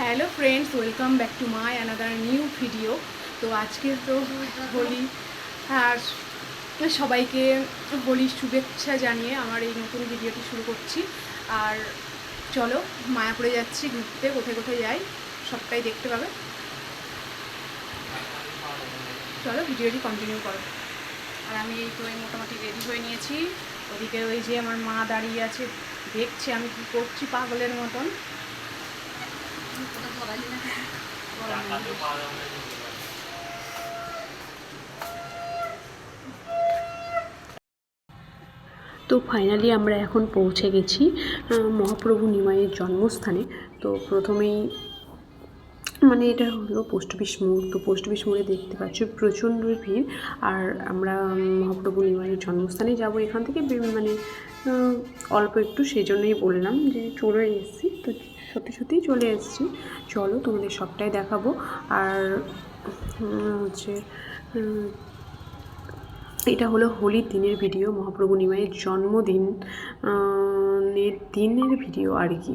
Hello friends welcome back to my another new video তো আজকে তো হোলি, আর সবাইকে হোলির শুভেচ্ছা জানিয়ে আমার এই নতুন ভিডিওটি শুরু করছি। আর চলো, মায়াপুরে যাচ্ছি, ঘুরতে, কোথায় কোথায় যাই, সবটাই দেখতে পাবে। চলো ভিডিওটি কন্টিনিউ করো। আর আমি এই তো মোটামুটি রেডি হয়ে নিয়েছি। ওদিকে ওই যে আমার মা দাঁড়িয়ে আছে, দেখছে আমি কী করছি পাগলের মতন। তো ফাইনালি আমরা এখন পৌঁছে গেছি মহাপ্রভু নিমাইয়ের জন্মস্থানে। তো প্রথমেই মানে এটা হলো পোস্ট অফিস মোড়। তো পোস্ট অফিস মোড়ে দেখতে পাচ্ছি প্রচণ্ড ভিড়। আর আমরা মহাপ্রভু নিমাইয়ের জন্মস্থানে যাব এখান থেকে। মানে অল্প একটু সেই জন্যই বললাম যে চলে এসেছি। তো সত্যি সত্যিই চলে এসেছি। চলো তোমাদের সবটাই দেখাবো। আর হচ্ছে এটা হলো হোলির দিনের ভিডিও, মহাপ্রভু নিমাইয়ের জন্মদিন দিনের ভিডিও আর কি।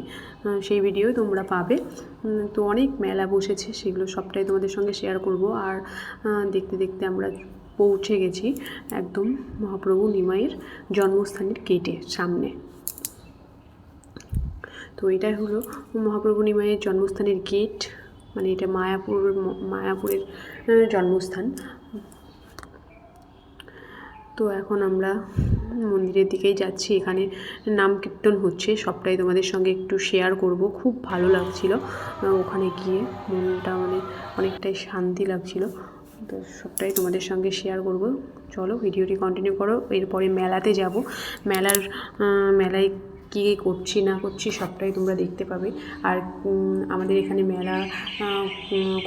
সেই ভিডিও তোমরা পাবে। তো অনেক মেলা বসেছে, সেগুলো সবটাই তোমাদের সঙ্গে শেয়ার করব। আর দেখতে দেখতে আমরা পৌঁছে গেছি একদম মহাপ্রভু নিমাইয়ের জন্মস্থানের গেটে সামনে। তো এটাই হলো মহাপ্রভু নিমাইয়ের জন্মস্থানের গেট মানে এটা মায়াপুর, মায়াপুরের জন্মস্থান। তো এখন আমরা মন্দিরের দিকেই যাচ্ছি। এখানে নাম কীর্তন হচ্ছে, সবটাই তোমাদের সঙ্গে একটু শেয়ার করব। খুব ভালো লাগছিল ওখানে গিয়ে মনটা মানে অনেকটাই শান্তি লাগছিল। তো সবটাই তোমাদের সঙ্গে শেয়ার করব। চলো ভিডিওটি কন্টিনিউ করো। এরপরে মেলাতে যাব। মেলার মেলায় কী করছি, না করছি সবটাই তোমরা দেখতে পাবে। আর আমাদের এখানে মেলা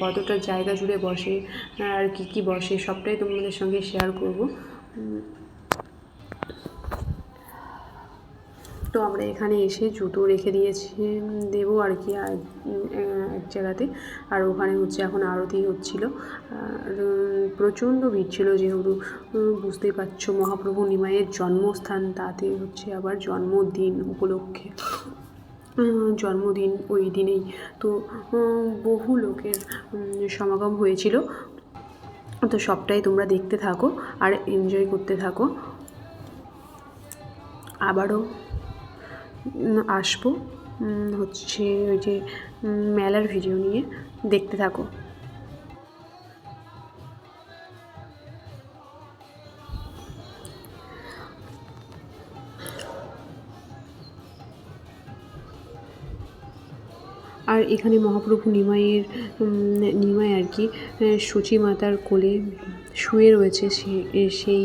কতটা জায়গা জুড়ে বসে, আর কি কি বসে সবটাই তোমাদের সঙ্গে শেয়ার করব। তো আমরা এখানে এসে জুতো রেখে দিয়েছি দেবো আর কি এক জায়গাতে। আর ওখানে হচ্ছে এখন আরতি হচ্ছিল। আর প্রচণ্ড ভিড় ছিল যেহেতু বুঝতেই পারছ মহাপ্রভু নিমাইয়ের জন্মস্থান, তাতে হচ্ছে আবার জন্মদিন উপলক্ষে। জন্মদিন ওই দিনেই। তো বহু লোকের সমাগম হয়েছিল। তো সবটাই তোমরা দেখতে থাকো আর এনজয় করতে থাকো। আবারও আসব। হচ্ছে ওই যে মেলার ভিডিও নিয়ে দেখতে থাকো। আর এখানে মহাপ্রভু নিমাইয়ের নিমাই আর কি সূচি মাতার কোলে শুয়ে রয়েছে, সে সেই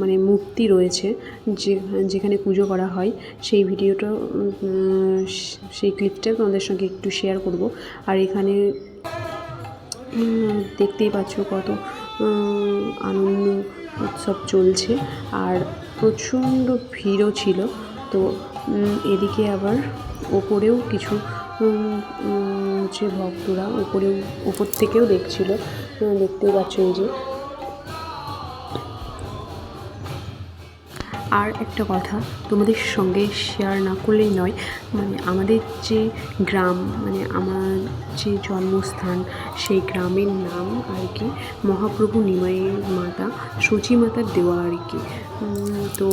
মানে মূর্তি রয়েছে, যে, যেখানে পুজো করা হয়। সেই ভিডিওটা সেই ক্লিপটা তোমাদের সঙ্গে একটু শেয়ার করব। আর এখানে দেখতেই পাচ্ছ কত আনন্দ উৎসব চলছে। আর প্রচণ্ড ভিড়ও ছিল। তো এদিকে আবার ওপরেও কিছু যে ভক্তরা উপরেও উপর থেকেও দেখছিল উম, দেখতেই পাচ্ছ যে আর একটা কথা তোমাদের সঙ্গে শেয়ার না করলেই নয় মানে আমাদের যে গ্রাম মানে আমার যে জন্মস্থান সেই গ্রামের নাম আর কি মহাপ্রভু নিমাইয়ের মাতা সূচি মাতার দেওয়া আর কি। তো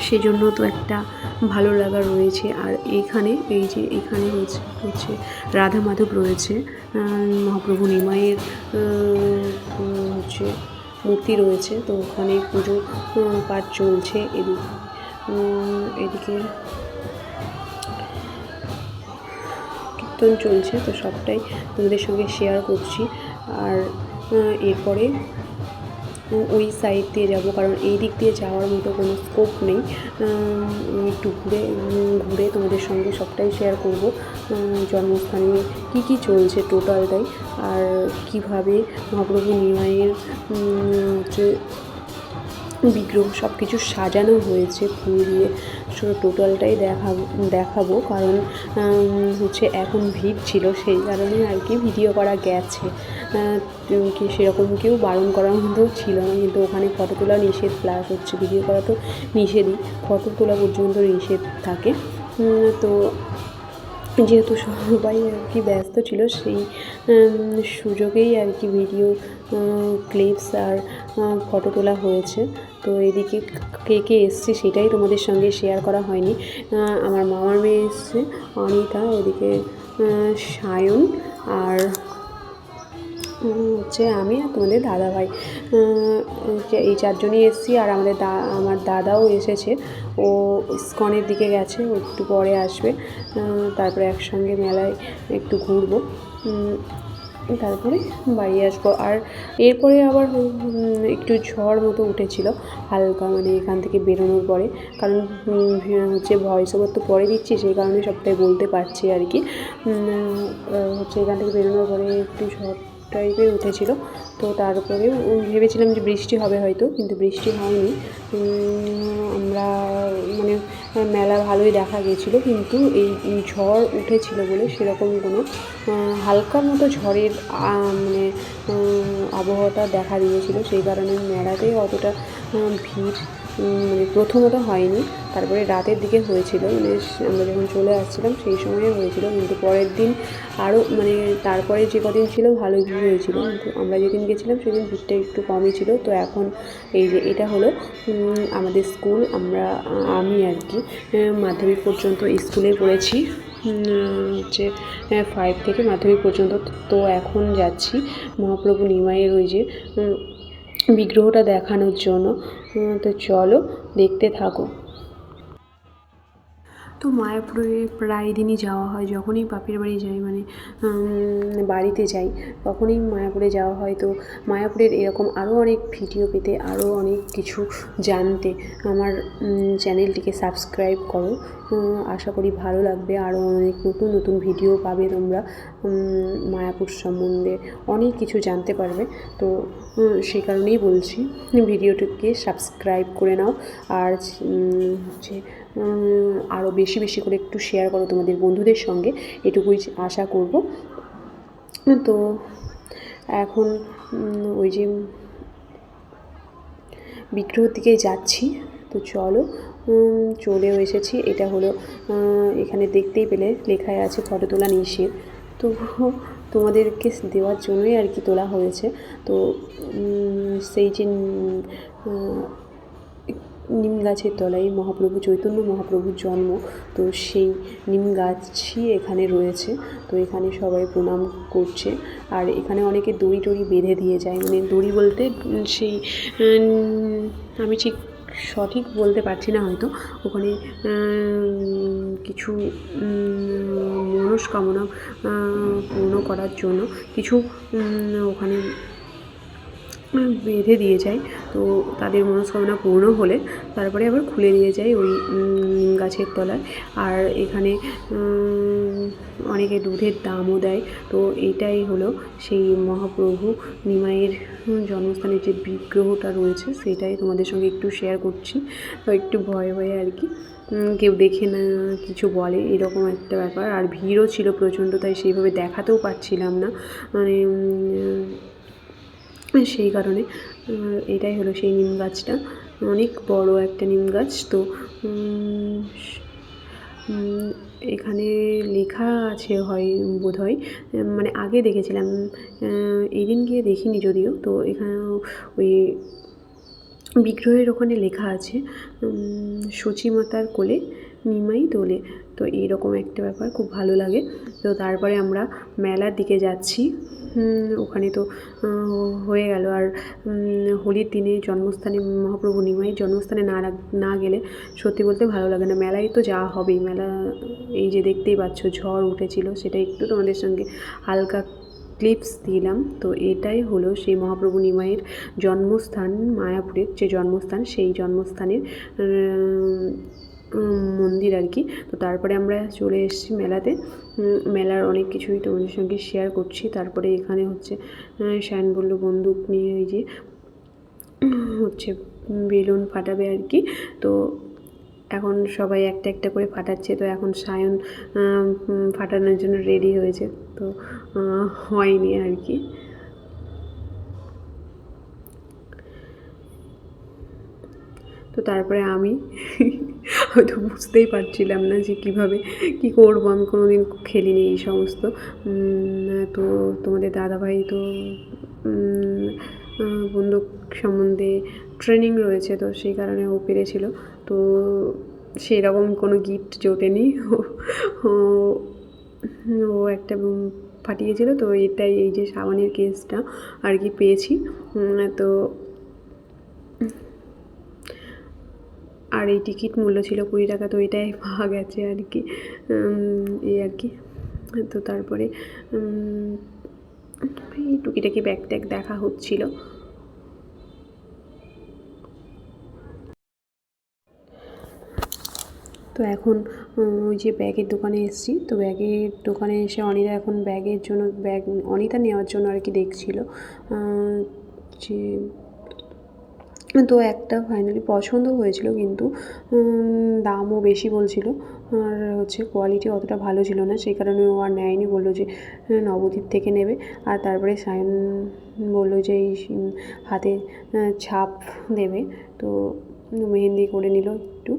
সেজন্য তো একটা ভালো লাগা রয়েছে। আর এইখানে এই যে এখানে হচ্ছে হচ্ছে রাধা মাধব রয়েছে মহাপ্রভু উম, হচ্ছে মূর্তি রয়েছে। তো ওখানে পুজো পাঠ চলছে এদিকে। এদিকে কীর্তন চলছে তো সবটাই তোমাদের সঙ্গে শেয়ার করছি। আর এরপরে ওই সাইড দিয়ে যাব, কারণ এই দিক দিয়ে যাওয়ার মতো কোনো স্কোপ নেই। একটু ঘুরে ঘুরে তোমাদের সঙ্গে সবটাই শেয়ার করব। জন্মস্থানে কি কি চলছে টোটালটাই আর কীভাবে মহাপ্রভু নিমাইয়ের হচ্ছে বিগ্রহ সব কিছু সাজানো হয়েছে ফুল দিয়ে। শুধু টোটালটাই দেখাবো দেখাবো কারণ হচ্ছে এখন ভিড় ছিল সেই কারণে আর কি ভিডিও করা গেছে। কি সেরকম কেউ বারণ করার মতো ছিল না। কিন্তু ওখানে ফটো তোলা নিষেধ প্লাস হচ্ছে ভিডিও করা তো নিষেধই। ফটো তোলা পর্যন্ত নিষেধ থাকে। তো যেহেতু সবাই আর কি ব্যস্ত ছিল, সেই সুযোগেই আর কি ভিডিও ক্লিপস আর ফটো তোলা হয়েছে। তো এদিকে কে কে এসছে সেটাই তোমাদের সঙ্গে শেয়ার করা হয়নি। আমার মামার মেয়ে এসছে, অনিতা এদিকে সায়ন আর হচ্ছে আমি আর তোমাদের দাদা ভাই এই চারজনই এসেছি আর আমাদের দা, আমার দাদাও এসেছে। ও ইস্কনের দিকে গেছে, ও একটু পরে আসবে। তারপরে একসঙ্গে মেলায় একটু ঘুরবো। তারপরে বাড়ি আসব। আর এরপরে আবার একটু ঝড় মতো উঠেছিল, হালকা মানে এখান থেকে বেরোনোর পরে। কারণ হচ্ছে ভয়েস ওভার তো পরে দিচ্ছি, সেই কারণে সবটাই বলতে পারছি আর কি। হচ্ছে এখান থেকে বেরোনোর পরে একটু ঝড় টাইপের উঠেছিল। তো তারপরে ভেবেছিলাম যে বৃষ্টি হবে হয়তো কিন্তু বৃষ্টি হয়নি। আমরা মানে মেলা ভালোই দেখা গেছিল কিন্তু এই ঝড় উঠেছিল বলে সেরকম কোনো আহ, হালকা মতো ঝড়ের মানে আবহাওয়াটা দেখা দিয়েছিল। সেই কারণে মেলাতে অতটা ভিড় প্রথমত হয়নি। তারপরে রাতের দিকে হয়েছিল মানে আমরা যখন চলে আসছিলাম সেই সময়ে হয়েছিল, কিন্তু পরের দিন আরও মানে তারপরে যে কদিন ছিল ভালো ভিড় হয়েছিল। কিন্তু আমরা যেদিন গেছিলাম সেদিন ভিড়টা একটু কমই ছিল। তো এখন এই যে এটা হলো আমাদের স্কুল, আমরা, আমি আর কি মাধ্যমিক পর্যন্ত স্কুলে পড়েছি। হচ্ছে ফাইভ থেকে মাধ্যমিক পর্যন্ত। তো এখন যাচ্ছি মহাপ্রভু নিমাইয়ের ওই যে বিগ্রহটা দেখানোর জন্য। তো চলো দেখতে থাকো। তো মায়াপুরে প্রায় দিনই যাওয়া হয়। যখনই বাপের বাড়ি যাই মানে বাড়িতে যাই, তখনই মায়াপুরে যাওয়া হয়। তো মায়াপুরের এরকম আরও অনেক ভিডিও পেতে, আরও অনেক কিছু জানতে আমার চ্যানেলটিকে সাবস্ক্রাইব করো। আশা করি ভালো লাগবে। আরও অনেক নতুন নতুন ভিডিও পাবে তোমরা মায়াপুর সম্বন্ধে। অনেক কিছু জানতে পারবে। তো সেই কারণেই বলছি, ভিডিওটিকে সাবস্ক্রাইব করে নাও। আর হচ্ছে আরও বেশি বেশি করে একটু শেয়ার করো তোমাদের বন্ধুদের সঙ্গে। এটুকুই আশা করব। তো এখন ওই যে বিগ্রহর দিকে যাচ্ছি। তো চলো চলেও এসেছি। এটা হলো এখানে দেখতেই পেলে লেখায় আছে ফটো তোলা নিষেধ। তো তোমাদেরকে দেওয়ার জন্যই আর কি তোলা হয়েছে। তো সেই যে নিম গাছের তলায় মহাপ্রভু চৈতন্য মহাপ্রভুর জন্ম, তো সেই নিম গাছই এখানে রয়েছে। তো এখানে সবাই প্রণাম করছে। আর এখানে অনেকে দড়ি টড়ি বেঁধে দিয়ে যায়। মানে দড়ি বলতে সেই আমি ঠিক সঠিক বলতে পারছি না হয়তো। ওখানে কিছু মনস্কামনা পূর্ণ করার জন্য কিছু ওখানে বেঁধে দিয়ে যায়। তো তাদের মনস্কামনা পূর্ণ হলে তারপরে আবার খুলে দিয়ে যায় ওই গাছের তলায়। আর এখানে অনেকে দুধের দামও দেয়। তো এটাই হলো সেই মহাপ্রভু নিমাইয়ের জন্মস্থানের যে বিগ্রহটা রয়েছে, সেটাই তোমাদের সঙ্গে একটু শেয়ার করছি। তো একটু ভয়ে ভয়ে আর কি কেউ দেখে না কিছু বলে, এরকম একটা ব্যাপার। আর ভিড়ও ছিল প্রচণ্ড, তাই সেইভাবে দেখাতেও পারছিলাম না। মানে সেই কারণে এটাই হলো সেই নিম গাছটা। অনেক বড় একটা নিম গাছ, তো এখানে লেখা আছে হয়, বোধহয় হয় মানে আগে দেখেছিলাম এই দিন গিয়ে দেখিনি যদিও, তো এখানে ওই বিগ্রহের ওখানে লেখা আছে শচীমাতার কোলে, নিমাই দোলে। তো এইরকম একটা ব্যাপার, খুব ভালো লাগে। তো তারপরে আমরা মেলার দিকে যাচ্ছি। ওখানে তো হয়ে গেল। আর হোলির দিনে জন্মস্থানে মহাপ্রভু নিমাইয়ের জন্মস্থানে না না গেলে সত্যি বলতে ভালো লাগে না। মেলায় তো যাওয়া হবেই। মেলা, এই যে দেখতেই পাচ্ছ, ঝড় উঠেছিল। সেটা একটু তোমাদের সঙ্গে হালকা ক্লিপস দিলাম। তো এটাই হলো সেই মহাপ্রভু নিমাইয়ের জন্মস্থান, মায়াপুরের যে জন্মস্থান, সেই জন্মস্থানের মন্দির আর কি। তো তারপরে আমরা চলে এসেছি মেলাতে। মেলার অনেক কিছুই তোমাদের সঙ্গে শেয়ার করছি। তারপরে এখানে হচ্ছে শায়ন বলল বন্দুক নিয়ে ওই যে, হচ্ছে বেলুন ফাটাবে আর কি। তো এখন সবাই একটা একটা করে ফাটাচ্ছে। তো এখন সায়ন ফাটানোর জন্য রেডি হয়েছে। তো হয়নি আর কি। তো তারপরে আমি হয়তো বুঝতেই পারছিলাম না যে কীভাবে কী করব। আমি কোনো দিন খেলিনি এই সমস্ত। তো তোমাদের দাদাভাই তো বন্দুক সম্বন্ধে ট্রেনিং রয়েছে, তো সেই কারণে ও পেরেছিল। তো সেরকম কোনো গিফট জোটেনি। ও- একটা ফাটিয়েছিল তো এটাই এই যে সাবানের কেসটা আর কি পেয়েছি। তো আর এই টিকিট মূল্য ছিল কুড়ি টাকা, তো এটাই পাওয়া গেছে আর কি। এই আর কি। তো তারপরে এই টুকিটাকি ব্যাগ ট্যাগ দেখা হচ্ছিল। তো এখন ওই যে ব্যাগের দোকানে এসেছি। তো ব্যাগের দোকানে এসে অনিতা এখন ব্যাগের জন্য, ব্যাগ অনিতা নেওয়ার জন্য আর কি দেখছিল। যে তো একটা ফাইনালি পছন্দ হয়েছিল কিন্তু দামও বেশি বলছিল আর হচ্ছে কোয়ালিটি অতটা ভালো ছিল না, সেই কারণে ও আর নেয়নি, বলল যে নবদ্বীপ থেকে নেবে। আর তারপরে সায়ন বলল যে, এই হাতে ছাপ দেবে। তো মেহেন্দি করে নিল একটু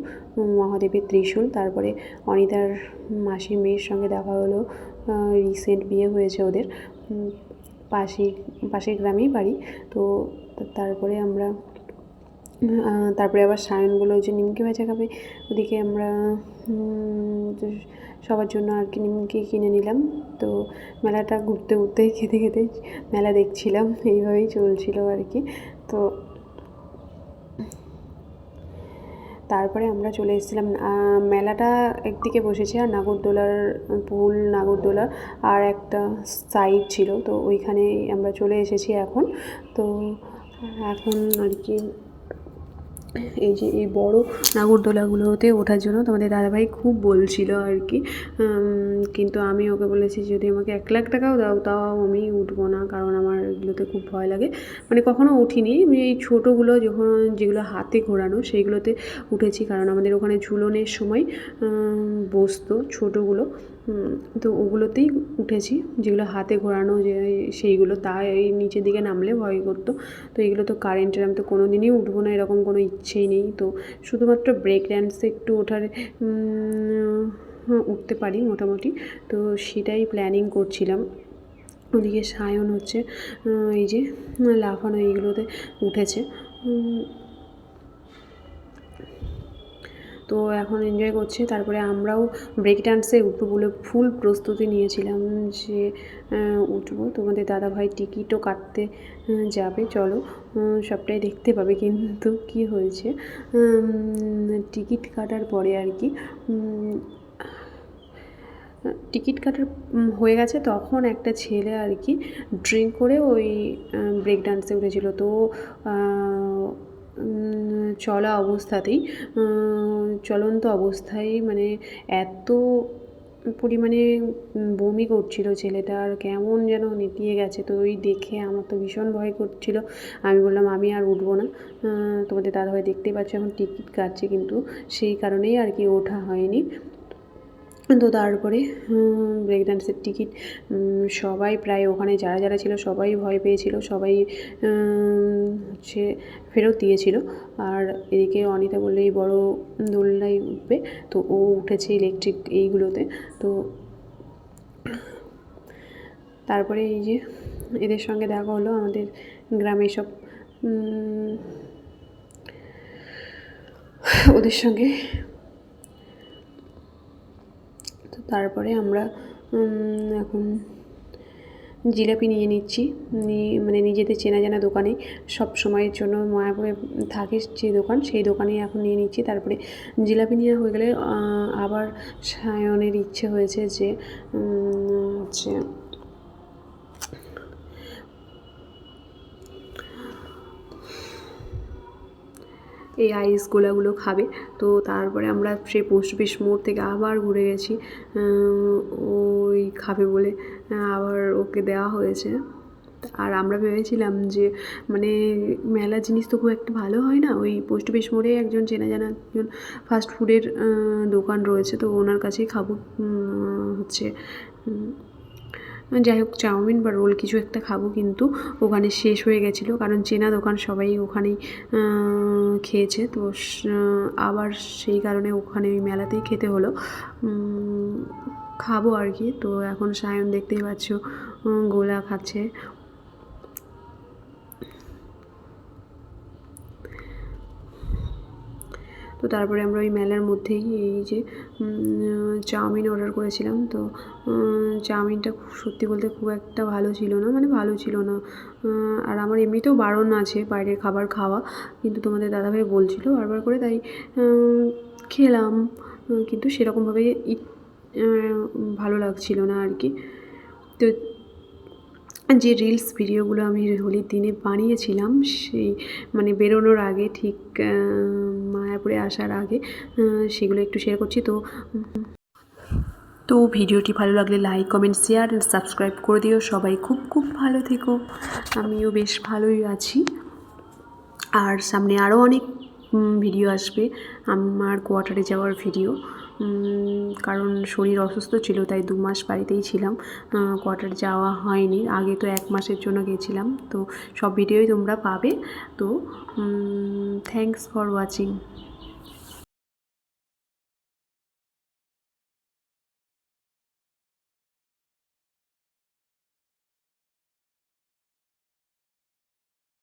মহাদেবের ত্রিশূল। তারপরে অনিতার মাসির মেয়ের সঙ্গে দেখা হলো রিসেন্ট বিয়ে হয়েছে ওদের পাশেই, পাশের গ্রামেই বাড়ি। তো, তারপরে আমরা তারপরে আবার সায়ন বলল যে নিমকি ভাজা খাবে, ওদিকে আমরা সবার জন্য আর কি নিমকি কিনে নিলাম। তো মেলাটা ঘুরতে ঘুরতে খেতে খেতে মেলা দেখছিলাম, এইভাবেই চলছিল আর কি। তো তারপরে আমরা চলে এসেছিলাম মেলাটা একদিকে বসেছে আর নাগরদোলার পুল, নাগরদোলা আর একটা সাইড ছিল। তো ওইখানেই আমরা চলে এসেছি এখন। তো এখন আর কি এই যে এই বড় নাগরদোলাগুলোতে ওঠার জন্য তোমাদের দাদাভাই খুব বলছিল আর কি। কিন্তু আমি ওকে বলেছি, যদি আমাকে এক লাখ টাকাও দাও, তাও আমি উঠবো না, কারণ আমার এগুলোতে খুব ভয় লাগে। মানে কখনো উঠিনি, আমি এই ছোটোগুলো যখন, যেগুলো হাতে ঘোরানো, সেইগুলোতে উঠেছি, কারণ আমাদের ওখানে ঝুলনের সময় বসতো ছোটোগুলো। তো ওগুলোতেই উঠেছি। যেগুলো হাতে ঘোরানো যে সেইগুলো, তাই নিচের দিকে নামলে ভয় করতো। তো এগুলো তো কারেন্টের আমি তো কোনো দিনই উঠবো না, এরকম কোনো ইচ্ছেই নেই। তো শুধুমাত্র ব্রেক ড্যান্সে একটু ওঠার উঠতে পারি মোটামুটি। তো সেটাই প্ল্যানিং করছিলাম। ওদিকে সায়ন হচ্ছে এই যে লাফানো এইগুলোতে উঠেছে। তো এখন এনজয় করছে। তারপরে আমরাও ব্রেক ডান্সে উঠবো বলে ফুল প্রস্তুতি নিয়েছিলাম যে উঠবো। তোমাদের দাদাভাই টিকিটও কাটতে যাবে। চলো সবটাই দেখতে পাবে কিন্তু কি হয়েছে। টিকিট কাটার পরে আর কি টিকিট কাটার হয়ে গেছে। তখন একটা ছেলে আর কি ড্রিঙ্ক করে ওই ব্রেক ডান্সে উঠেছিল। তো চলা অবস্থাতেই চলন্ত অবস্থায় মানে এত পরিমাণে বমি করছিল ছেলেটার কেমন যেন নেতিয়ে গেছে। তো ওই দেখে আমার তো ভীষণ ভয় করছিল। আমি বললাম, আমি আর উঠবো না। তোমাদের তোমাদের দাদাভাই দেখতেই পাচ্ছ, এখন টিকিট কাটছে কিন্তু। সেই কারণেই আর কি ওঠা হয়নি। তো তারপরে ব্রেক ডান্সের টিকিট সবাই প্রায় ওখানে যারা যারা ছিল সবাই ভয় পেয়েছিল, সবাই হচ্ছে ফেরত দিয়েছিল। আর এদিকে অনিতা বলল এই বড়ো দোলনায় উঠবে, তো ও উঠেছে ইলেকট্রিক এইগুলোতে। তো তারপরে এই যে এদের সঙ্গে দেখা হলো আমাদের গ্রামে সব ওদের সঙ্গে তো তারপরে আমরা এখন জিলাপি নিয়ে নিচ্ছি। নিয়ে মানে নিজেদের চেনা জানা দোকানে। সব সময়ের জন্য মায়াপুরে থাকে যে দোকান, সেই দোকানেই এখন নিয়ে নিচ্ছি। তারপরে জিলাপি নেওয়া হয়ে গেলে আবার সায়নের ইচ্ছে হয়েছে যে হচ্ছে এই আইস গোলাগুলো খাবে। তো তারপরে আমরা সেই পোস্ট অফিস মোড় থেকে আবার ঘুরে গেছি। ওই খাবে বলে আবার ওকে দেওয়া হয়েছে। আর আমরা ভেবেছিলাম যে মানে মেলা জিনিস তো খুব একটা ভালো হয় না। ওই পোস্ট অফিস মোড়ে একজন চেনা জানা একজন ফাস্ট ফুডের দোকান রয়েছে। তো ওনার কাছেই খাব। হচ্ছে যাই হোক, চাউমিন বা রোল কিছু একটা খাব, কিন্তু ওখানে শেষ হয়ে গেছিল। কারণ চেনা দোকান সবাই ওখানেই খেয়েছে। তো আবার সেই কারণে ওখানে ওই মেলাতেই খেতে হলো। খাব আর কি। তো, এখন সায়ন দেখতেই পাচ্ছ গোলা খাচ্ছে। তো তারপরে আমরা ওই মেলার মধ্যেই এই যে চাউমিন অর্ডার করেছিলাম। তো চাউমিনটা খুব- সত্যি বলতে খুব একটা ভালো ছিল না মানে ভালো ছিল না। আর আমার এমনিতেও বারণ আছে বাইরের খাবার খাওয়া, কিন্তু তোমাদের দাদাভাই বলছিল বারবার করে, তাই খেলাম। কিন্তু সেরকমভাবে ভালো লাগছিল না আর কি। তো যে রিলস ভিডিওগুলো আমি হোলির দিনে বানিয়েছিলাম, সেই মানে বেরোনোর আগে, ঠিক মায়াপুরে আসার আগে সেগুলো একটু শেয়ার করছি। তো তো ভিডিওটি ভালো লাগলে like comment share and subscribe করে দিও। সবাই খুব খুব ভালো থেকো। আমিও বেশ ভালোই আছি। আর সামনে আরও অনেক ভিডিও আসবে। আমার কোয়ার্টারে যাওয়ার ভিডিও কারণ শরীর অসুস্থ ছিল, তাই দু মাস বাড়িতেই ছিলাম। কোয়ার্টার যাওয়া হয়নি, আগে তো এক মাসের জন্য গেছিলাম। তো সব ভিডিওই তোমরা পাবে। তো থ্যাংকস ফর ওয়াচিং